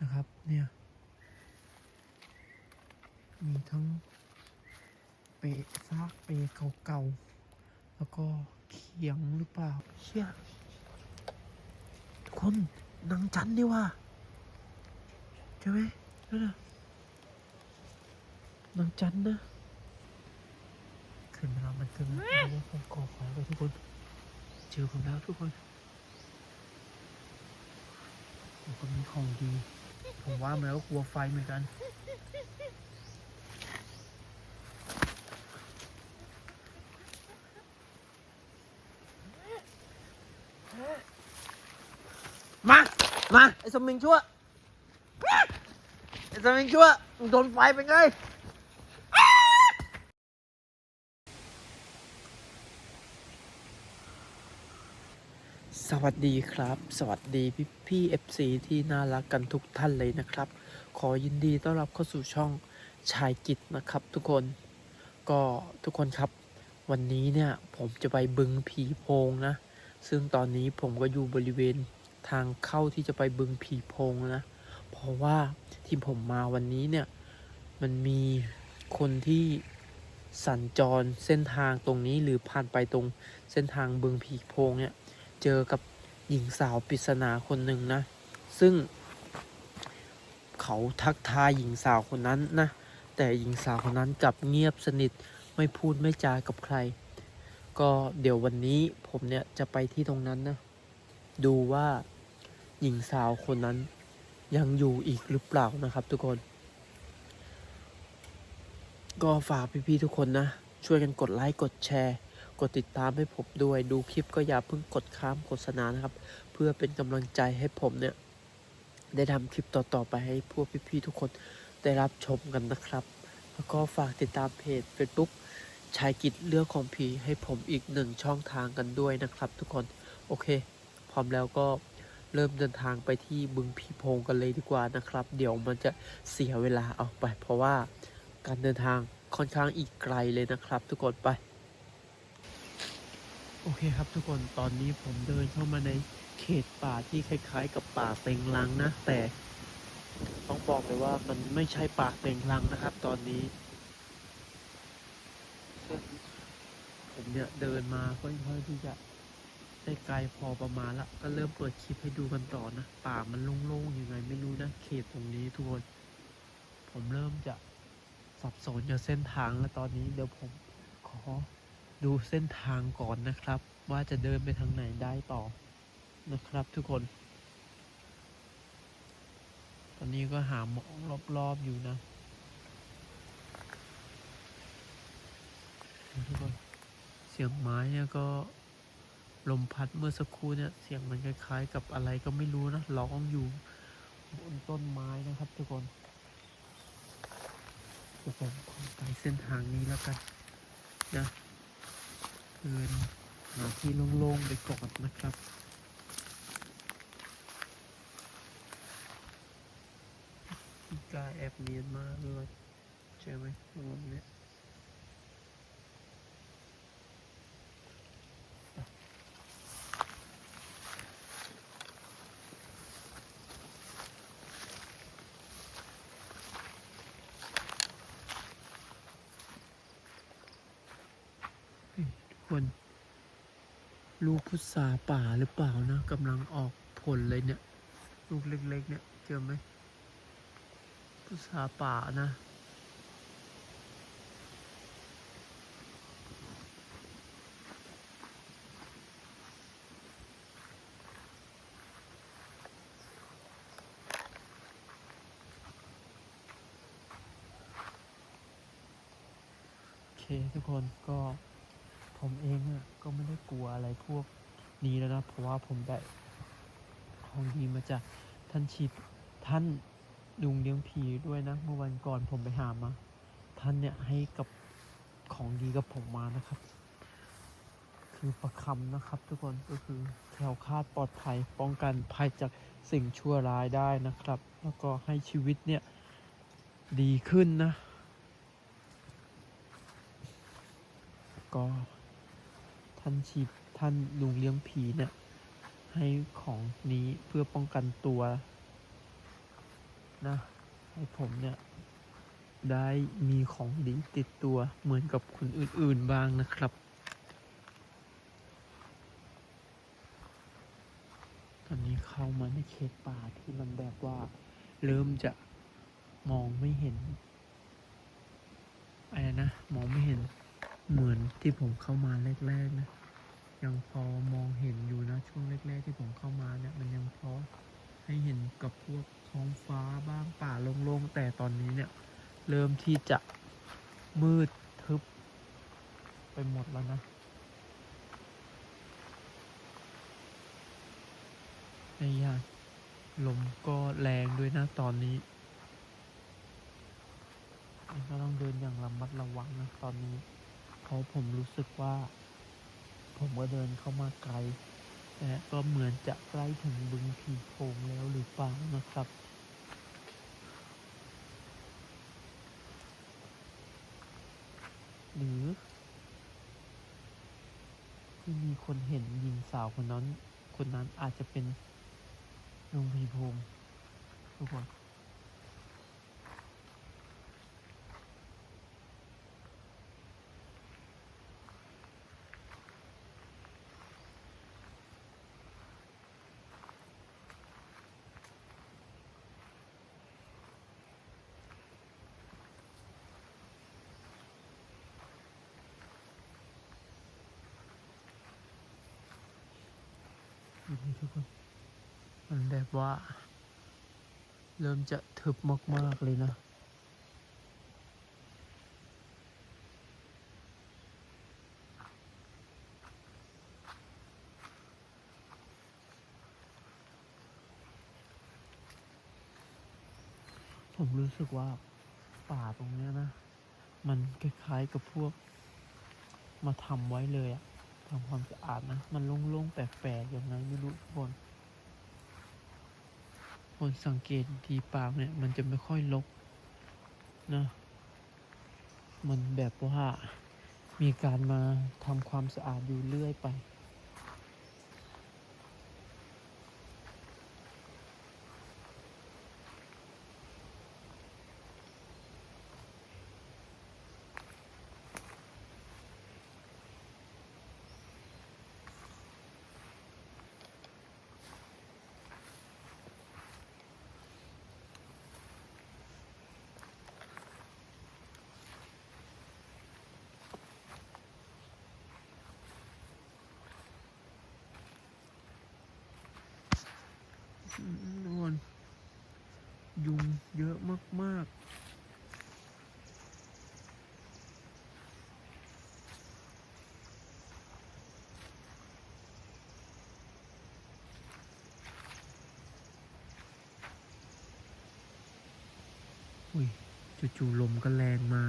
นะครับ เนี่ย มีทั้งเปะซากเปะเก่าๆ แล้วก็เขียงหรือเปล่าเชี่ยทุกคนนางจันดีว่าใช่ไหมนั่นน่ะนางจันนะ ขึ้นมาแล้วมันขึ้นมาแล้วผมก่อไฟไว้ทุกคน เจอผมแล้วทุกคนผมก็มีของดี ผมว่ามันก็กลัวไฟเหมือนกันมา มา ไอ้สมิงชั่ว ไอ้สมิงชั่วมึงโดนไฟไปไง สวัสดีครับ สวัสดีพี่พี่เอฟซีที่น่ารักกันทุกท่านเลยนะครับ ขอยินดีต้อนรับเข้าสู่ช่องชายกิจนะครับทุกคนก็ทุกคนครับ วันนี้เนี่ยผมจะไปบึงผีโพงนะ ซึ่งตอนนี้ผมก็อยู่บริเวณทางเข้าที่จะไปบึงผีโพงนะ เพราะว่าที่ผมมาวันนี้เนี่ยมันมีคนที่สัญจรเส้นทางตรงนี้หรือผ่านไปตรงเส้นทางบึงผีโพงเนี่ย เจอกับหญิงสาวปริศนาคนหนึ่งนะ ซึ่งเขาทักทายหญิงสาวคนนั้นนะ แต่หญิงสาวคนนั้นกลับเงียบสนิทไม่พูดไม่จากับใคร ก็เดี๋ยววันนี้ผมเนี่ยจะไปที่ตรงนั้นนะ ดูว่าหญิงสาวคนนั้นยังอยู่อีกหรือเปล่านะครับทุกคน ก็ฝากพี่ๆทุกคนนะ ช่วยกันกดไลค์กดแชร์ กดติดตามให้ผมด้วย ดูคลิปก็อย่าเพิ่งกดข้ามโฆษณานะครับ เพื่อเป็นกำลังใจให้ผมเนี่ย ได้ทำคลิปต่อๆไปให้พวกพี่ๆทุกคนได้รับชมกันนะครับ แล้วก็ฝากติดตามเพจ Facebook ชายกิจเรื่องของผีให้ผมอีกหนึ่งช่องทางกันด้วยนะครับ ทุกคนโอเค พร้อมแล้วก็เริ่มเดินทางไปที่บึงผีพงกันเลยดีกว่านะครับ เดี๋ยวมันจะเสียเวลาเอาไป เพราะว่าการเดินทางค่อนข้างอีกไกลเลยนะครับ ทุกคนไป โอเคครับทุกคนตอนนี้ผมเดินเข้ามาในเขตป่าที่คล้าย ๆ กับป่าเต็งรังนะ แต่ต้องบอกเลยว่ามันไม่ใช่ป่าเต็งรังนะครับ ตอนนี้ ผมเนี่ยเดินมาค่อนข้างที่จะได้ไกลพอประมาณละ ก็เริ่มเปิดคลิปให้ดูกันต่อนะ ป่ามันโล่งๆยังไงไม่รู้นะ เขตตรงนี้ทุกคนผมเริ่มจะสับสนกับเส้นทางแล้วตอนนี้เดี๋ยวผมขอ ดูเส้นทางก่อนนะครับ ว่าจะเดินไปทางไหนได้ต่อนะครับ ทุกคน ตอนนี้ก็หามองรอบๆอยู่นะทุกคนเสียงไม้เนี่ยก็ลมพัดเมื่อสักครู่เนี่ยเสียงมันคล้ายๆ กับอะไรก็ไม่รู้นะร้องอยู่บนต้นไม้นะครับ ทุกคนเดี๋ยวผมขอไปเส้นทางนี้แล้วกันนะ เดินหาที่โล่งๆไปก่อนนะครับกายแอบเนียนมากเลยใช่ไหมตรงเนี้ยเฮ้ยทุกคน ลูกพุทราป่าหรือเปล่านะกำลังออกผลเลยเนี่ย ลูกเล็ก ๆ เนี่ยเจอไหมพุทราป่านะ โอเคทุกคนก็ผมเองอะก็ไม่ได้กลัวอะไรพวก นี้แล้วนะเพราะว่าผมได้ของดีมาจากท่านชิดท่านลุงเลี้ยงผีด้วยนะ เมื่อวันก่อนผมไปหามา ท่านเนี่ยให้กับของดีกับผมมานะครับ คือประคำนะครับ ทุกคนก็คือแคล้วคลาดปลอดภัยป้องกันภัยจากสิ่งชั่วร้ายได้นะครับ แล้วก็ให้ชีวิตเนี่ยดีขึ้นนะ ก็ท่านชีพ ท่านลุงเลี้ยงผีเนี่ย ให้ของนี้เพื่อป้องกันตัวนะให้ผมเนี่ย ได้มีของดีติดตัวเหมือนกับคนอื่นๆบ้างนะครับ ตอนนี้เข้ามาในเขตป่าที่มันแบบว่า เริ่มจะมองไม่เห็นอะไรนะ มองไม่เห็นเหมือนที่ผมเข้ามาแรก ๆ นะ ยังพอมองเห็นอยู่นะ ช่วงแรก ๆ ที่ผมเข้ามาเนี่ย มันยังพอให้เห็นกับพวกท้องฟ้าบ้างป่าโล่งๆแต่ตอนนี้เนี่ย เริ่มที่จะมืดทึบ ไปหมดแล้วนะในยาลมก็แรงด้วยนะตอนนี้ก็ต้องเดินอย่างระมัดระวังนะตอนนี้ เพราะผมรู้สึกว่า ผมก็เดินเข้ามาไกลแต่ก็เหมือนจะใกล้ถึงบึงผีโพงแล้วหรือเปล่านะครับหรือที่มีคนเห็นหญิงสาวคนนั้น คนนั้นอาจจะเป็นลุงพีพงศ์ทุกคน นี่ทุกคน มันแบบว่า เริ่มจะทึบมาก ๆ เลยนะ ผมรู้สึกว่าป่าตรงเนี้ยนะ มันคล้ายๆกับพวก มาทำไว้เลยอะ ทำความสะอาดนะ มันโล่งๆแปลกๆอย่างไงไม่รู้ทุกคนคนสังเกตทีปากเนี่ย มันจะไม่ค่อยลกนะมันแบบว่ามีการมาทำความสะอาดอยู่เรื่อยไป อืมทุกคนยุงเยอะมาก ๆอุ้ยจู่ๆลมก็แรงมา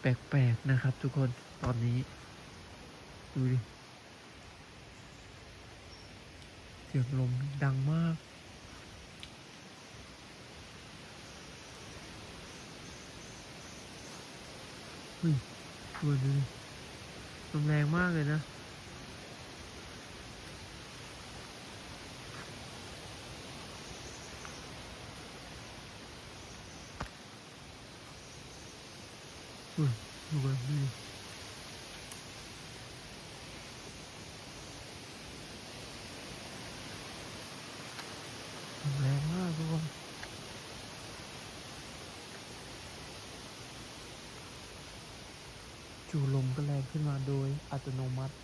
แปลกๆนะครับทุกคนตอนนี้ ดูดิ เสียงลมดังมาก เฮ้ยตัวดูดิลมแรงมากเลยนะเฮ้ยดูกันดูลมแรงมากทุกคนจู่ลมก็แรง ขึ้นมาโดยอัตโนมัติ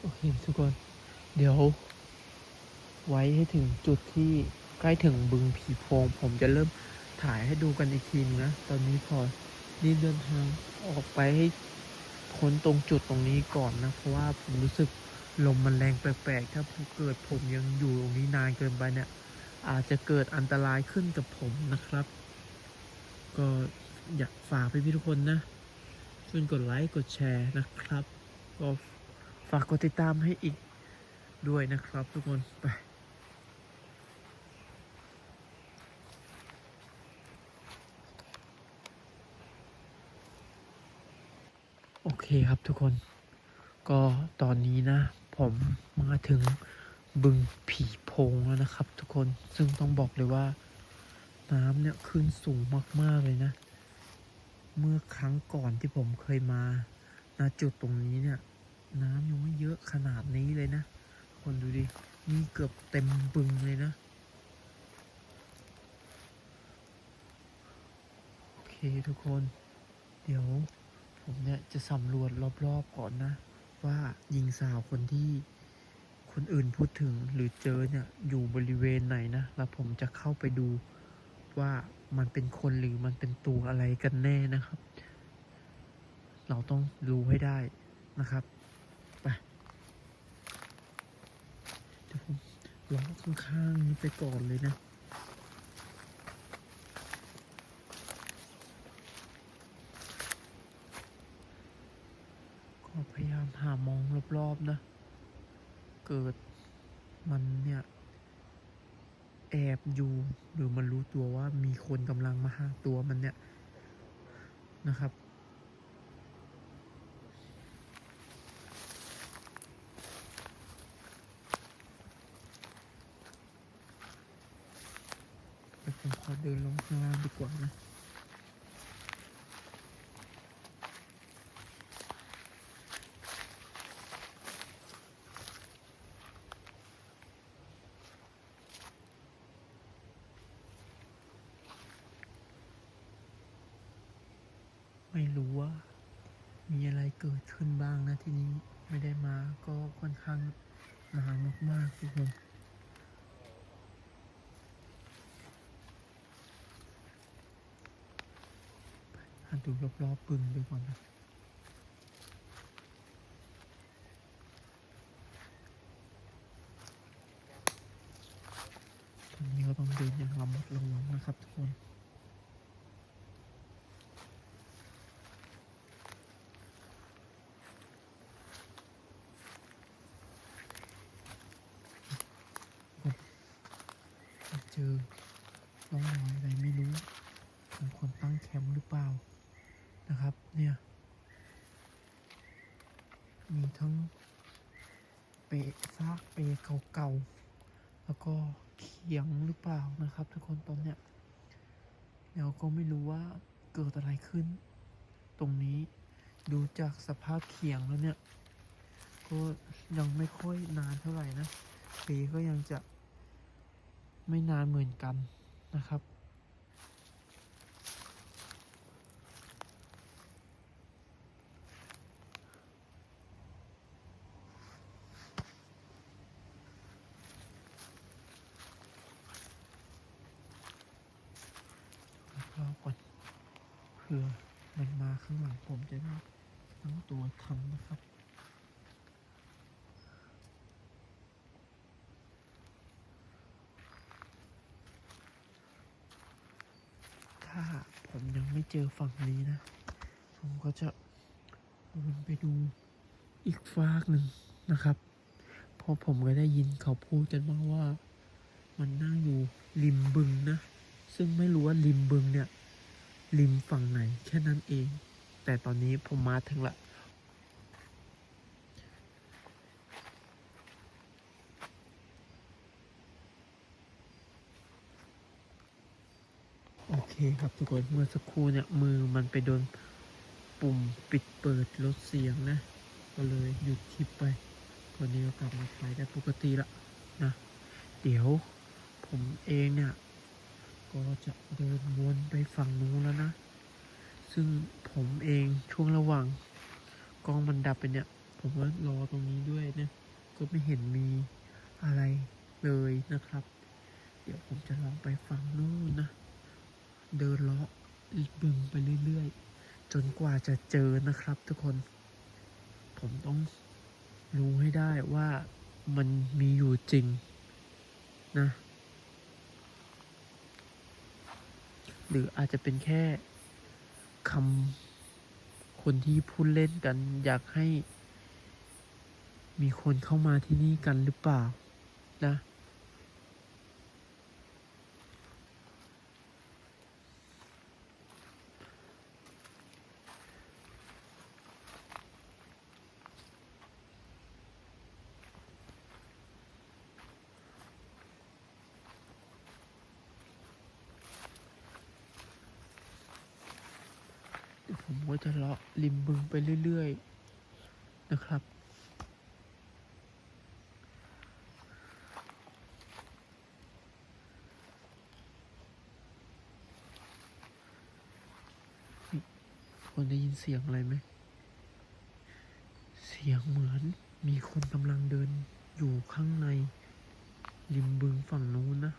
โอเคทุกคน เดี๋ยว ไว้ให้ถึงจุดที่ใกล้ถึงบึงผีโพงผมจะเริ่มถ่ายให้ดูกันอีกทีนะ ตอนนี้พอ รีบเดินทางออกไปให้พ้นตรงจุดตรงนี้ก่อนนะ เพราะว่าผมรู้สึกลมมันแรงแปลกๆ ถ้าเกิดผมยังอยู่ตรงนี้นานเกินไปเนี่ย อาจจะเกิดอันตรายขึ้นกับผมนะครับ ก็อยากฝากพี่ๆทุกคนนะช่วยกดไลค์กดแชร์นะครับ ก็ฝากกดติดตามให้อีกด้วยนะครับทุกคนไป ครับทุกคน ก็ตอนนี้นะ ผมมาถึงบึงผีโพงแล้วนะครับ ทุกคนซึ่งต้องบอกเลยว่า น้ำเนี่ยขึ้นสูงมากๆเลยนะ เมื่อครั้งก่อนที่ผมเคยมาณจุดตรงนี้เนี่ย น้ำยังไม่เยอะขนาดนี้เลยนะ คนดูดินี่เกือบเต็มบึงเลยนะโอเคทุกคน เดี๋ยว ผมเนี่ยจะสำรวจรอบๆก่อนนะ ว่าหญิงสาวคนที่คนอื่นพูดถึงหรือเจอเนี่ยอยู่บริเวณไหนนะ แล้วผมจะเข้าไปดูว่ามันเป็นคนหรือมันเป็นตัวอะไรกันแน่นะครับ เราต้องรู้ให้ได้นะครับไปเดี๋ยวผมล้อข้างๆนี้ไปก่อนเลยนะ พยายามหามองรอบๆนะ เกิดมันเนี่ย แอบอยู่หรือมันรู้ตัวว่ามีคนกำลังมาหาตัวมันเนี่ยนะครับเดี๋ยวผมขอเดินลงข้างล่างดีกว่านะ ไม่รู้ว่า มีอะไรเกิดขึ้นบ้างนะที่นี้ไม่ได้มาก็ค่อนข้างนานมากๆทุกคนไปหาดูรอบๆปึงดูก่อนนะตอนนี้ก็ต้องเดินอย่างระมัดระวังนะครับทุกคน อร่องรอยอะไรไม่รู้ของคนตั้งแคมป์หรือเปล่านะครับ เนี่ย มีทั้งเปะซากเปะเก่าๆแล้วก็เขียงหรือเปล่านะครับ ทุกคนตอนเนี้ยแล้วก็ไม่รู้ว่าเกิดอะไรขึ้น ตรงนี้ดูจากสภาพเขียงแล้วเนี่ย ก็ยังไม่ค่อยนานเท่าไหร่นะเปก็ยังจะ ไม่นานเหมือนกันนะครับรอก่อนเผื่อมันมาข้างหลังผมจะได้ตั้งตัวทันนะครับ ถ้าผมยังไม่ เจอฝั่งนี้นะ ผมก็จะวนไปดูอีกฟากหนึ่งนะครับ เพราะผมก็ได้ยินเขาพูดกันมาว่า มันนั่งอยู่ริมบึงนะ ซึ่งไม่รู้ว่าริมบึงเนี่ยริมฝั่งไหนแค่นั้นเอง แต่ตอนนี้ผมมาถึงละ คครับทุกคนเมื่อสักครู่เนี่ยมือมันไปโดนปุ่มปิดเปิดลดเสียงนะ ก็เลยหยุดคลิปไปตอนนี้ก็กลับมาถ่ายได้ปกติละนะเดี๋ยวผมเองเนี่ย ก็จะเดินวนไปฝั่งนู้นแล้วนะ ซึ่งผมเองช่วงระหว่างกล้องมันดับไปเนี่ย ผมก็รอตรงนี้ด้วยนะก็ไม่เห็นมีอะไรเลยนะครับ เดี๋ยวผมจะลองไปฝั่งนู้นนะ เดินเลาะบึงไปเรื่อยๆ จนกว่าจะเจอนะครับทุกคน ผมต้องรู้ให้ได้ว่ามันมีอยู่จริงนะ หรืออาจจะเป็นแค่คำคนที่พูดเล่นกัน อยากให้มีคนเข้ามาที่นี่กันหรือเปล่านะ ก็จะเลาะริมบึงไปเรื่อยๆ นะครับ คนได้ยินเสียงอะไรไหม เสียงเหมือนมีคนกำลังเดินอยู่ข้างใน ริมบึงฝั่งนู้นนะ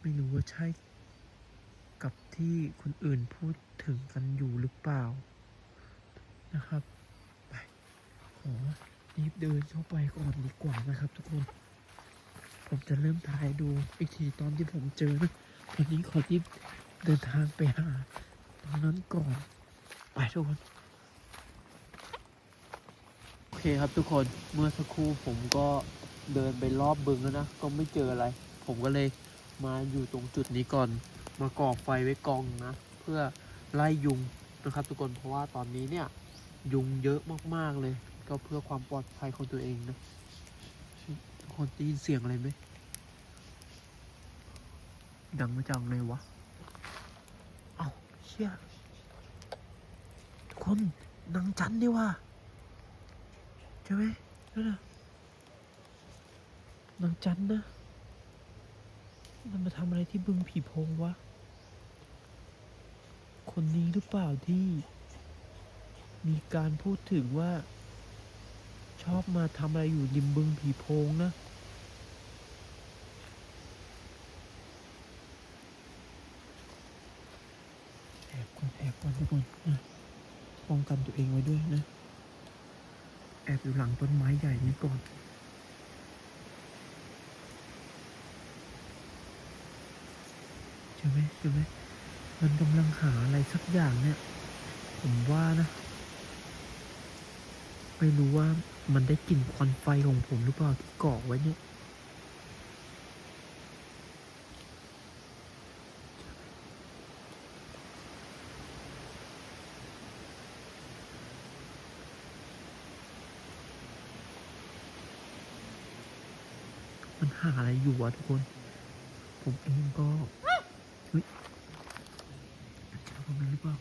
ไม่รู้ว่าใช่ กับที่คนอื่นพูดถึงกันอยู่หรือเปล่านะครับไปขอรีบเดินเข้าไปก่อนดีกว่านะครับทุกคน ผมจะเริ่มถ่ายดูอีกทีตอนที่ผมเจอนะวันนี้ขอรีบเดินทางไปหาตรงนั้นก่อน ไปทุกคน โอเคครับทุกคนเมื่อสักครู่ผมก็เดินไปรอบบึงแล้วนะ ก็ไม่เจออะไร ผมก็เลยมาอยู่ตรงจุดนี้ก่อน มาก่อไฟไว้กองนะ เพื่อไล่ยุงนะครับ ทุกคนเพราะว่าตอนนี้เนี่ย ยุงเยอะมากๆเลย ก็เพื่อความปลอดภัยของตัวเองนะทุกคนได้ยินเสียงอะไรไหมดังมาจากไหนวะ เอาเชี่ยทุกคนนางจันนี่ว่าใช่ไหมนั่นน่ะนางจันนะมันมาทำอะไรที่บึงผีโพงวะ คนนี้หรือเปล่าที่ มีการพูดถึงว่า ชอบมาทำอะไรอยู่ริมบึงผีโพงนะ แอบก่อนแอบก่อนทุกคนนะป้องกันตัวเองไว้ด้วยนะ แอบอยู่หลังต้นไม้ใหญ่นี้ก่อนใช่ไหมใช่ไหม มันกำลังหาอะไรสักอย่างเนี่ย ผมว่านะ ไม่รู้ว่ามันได้กลิ่นควันไฟของผมหรือเปล่าที่ก่อไว้เนี่ยมันหาอะไรอยู่วะทุกคน ผมเองก็เฮ้ย มหรือเปล่า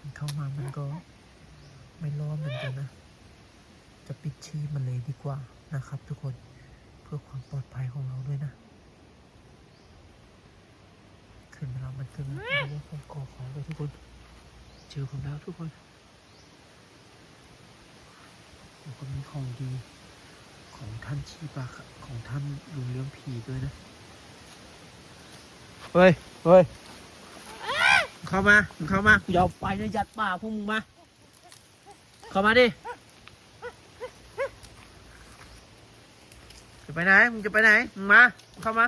มันเข้ามามันก็ไม่รอดเหมือนกันนะ จะปิดชีพมันเลยดีกว่านะครับ ทุกคนเพื่อความปลอดภัยของเราด้วยนะขึ้นมาแล้วมันขึ้นมาแล้วว่าผมก่อของเลยทุกคนเจอผมแล้วทุกคนผมก็มีของดีของท่านชีปะครับของท่านลุงเรื่องผีด้วยนะ เฮ้ยเฮ้ยเข้ามามึงเข้ามาอย่าเอาไปนะยัดป่าพวกมึงมา เข้ามาดิจะไปไหนมึงจะไปไหนมึงมามึงเข้ามา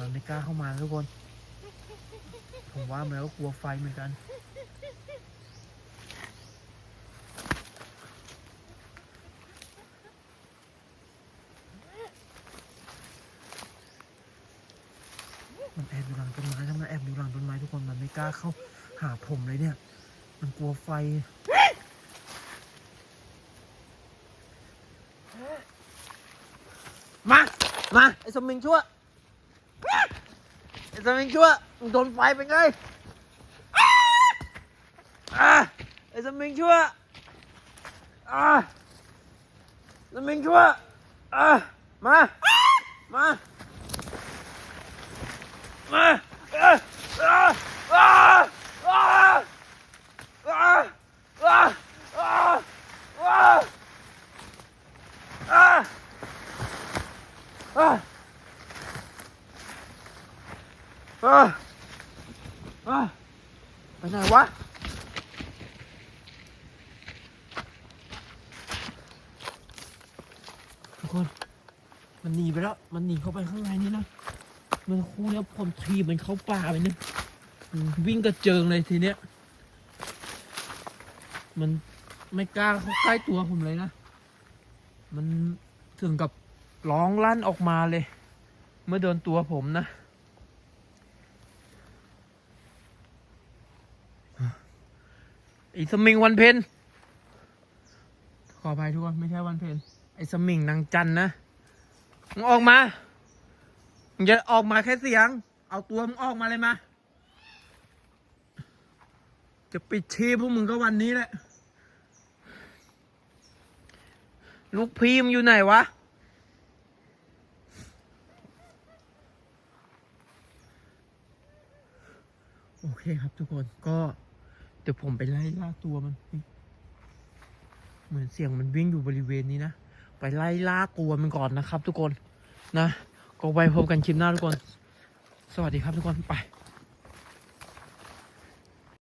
มันไม่กล้าเข้ามาทุกคน ผมว่ามันก็กลัวไฟเหมือนกันมันแอบอยู่หลังต้นไม้ถ้ามันแอบอยู่หลังต้นไม้ทุกคนมันไม่กล้าเข้าหาผมเลยเนี่ย มันกลัวไฟมา มา ไอ้สมิงชั่ว ไอ้สมิงชั่วมึงโดนไฟเป็นไงอะไอ้สมิงชั่วอะสมิงชั่วอะมา มา มา อะอะไปไหนวะทุกคน มันหนีไปแล้ว มันหนีเข้าไปข้างในนี่นะมันคู่เนี้ยผมทีมันเข้าป่าไปนี่ยอืมวิ่งกระเจิงเลยทีเนี้ย มันไม่กล้าเข้าใกล้ตัวผมเลยนะ มันถึงกับร้องลั่นออกมาเลย เมื่อโดนตัวผมนะ อ้สมิงวันเพ็ญขออภัยทุกคนไม่ใช่วันเพ็ญไอ้สมิงนางจันนะมึงออกมามึงจะออกมาแค่เสียง เอาตัวมึงออกมาเลยมา จะปิดชีพพวกมึงก็วันนี้แหละ ลูกพีมอยู่ไหนวะโอเคครับทุกคนก็ ดี๋ยวผมไปไล่ล่าตัวมัน เหมือนเสียงมันวิ่งอยู่บริเวณนี้นะ ไปไล่ล่าตัวมันก่อนนะครับ ทุกคนนะ ก็ไว้พบกันคลิปหน้าทุกคน สวัสดีครับทุกคนไป